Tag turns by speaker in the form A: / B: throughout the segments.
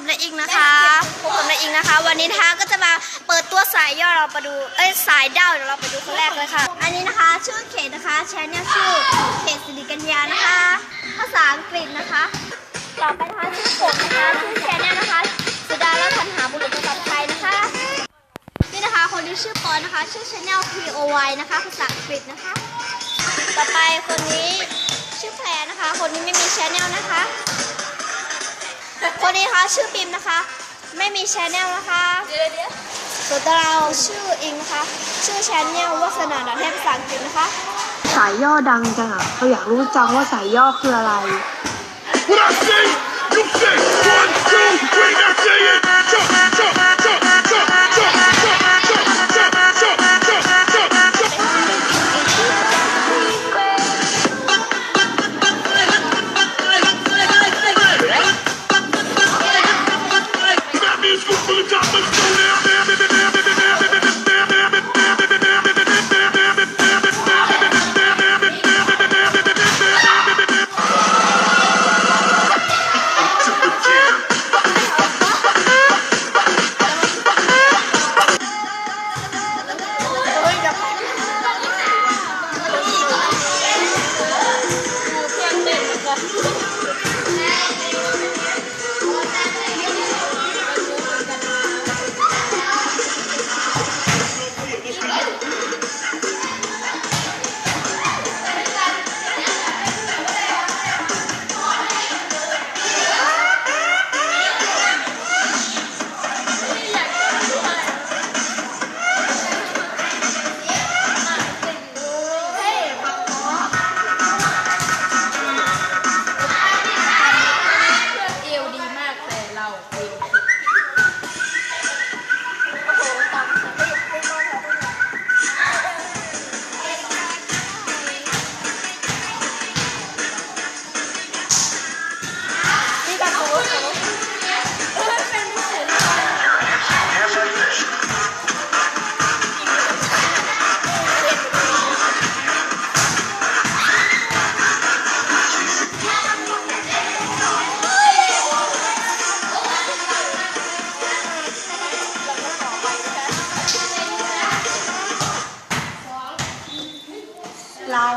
A: กับนายอิงนะคะพบกับนายอิงนะคะ วันนี้นะคะก็จะมาเปิดตัวสายย่อเราไปดู เอ้ยสายดาวเดี๋ยวเราไปดูคนแรกเลยค่ะ อันนี้นะคะ ชื่อเขตนะคะแชนแนลชื่อเขตสิริกัญญานะคะ ภาษาอังกฤษนะคะ ต่อไปนะคะชื่อผมนะคะชื่อแชนแนลนะคะ สุดาและทันหาบุรุษภาษาไทยนะคะ นี่นะคะคนที่ชื่อปอนนะคะ ชื่อ channel P O Y นะคะ ภาษาอังกฤษนะคะ ต่อไปคนนี้ชื่อแพรนะคะ คนนี้ไม่มี channel นะคะ คนนี้นะคะชื่อปิมนะคะ ไม่มี channel นะคะส่วนตัวเราชื่ออิงนะคะ ชื่อ channel วัฒนาดาเทพภาษาอังกฤษนะคะ
B: สายย่อดังจังอะเราอยากรู้จังว่าสายย่อคืออะไร
C: What I say, you say. One, two, three, now say it. Jump, jump, jump, jump, jump,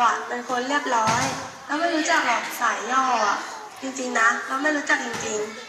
D: อะ
B: เป็นคนเรียบร้อย เราไม่รู้จักหรอกสายย่ออะ จริงๆนะ เราไม่รู้จักจริงๆ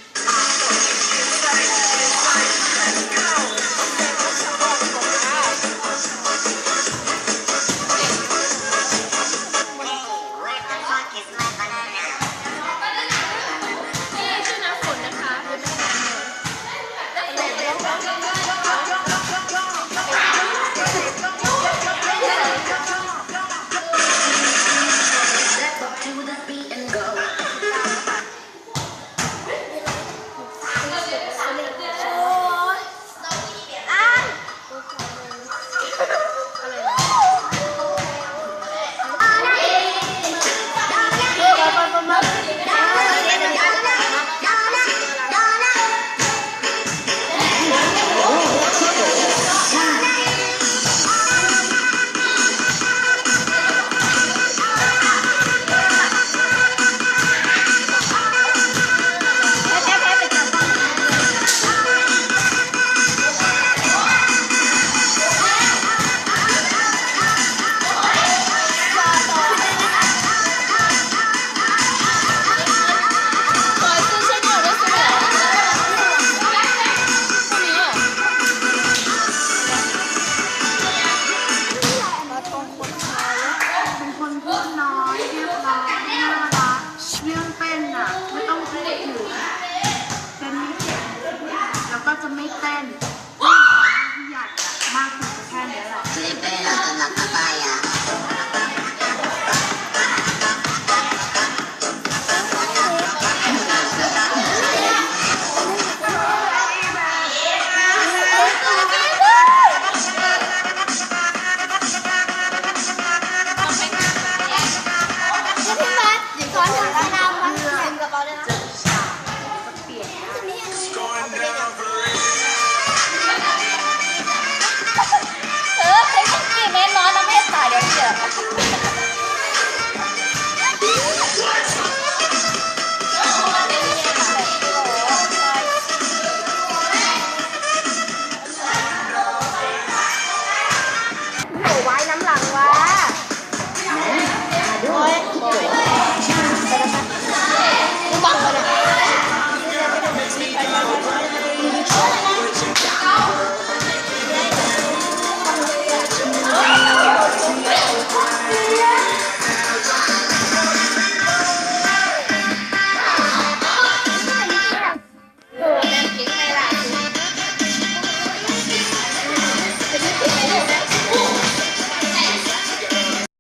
B: to make them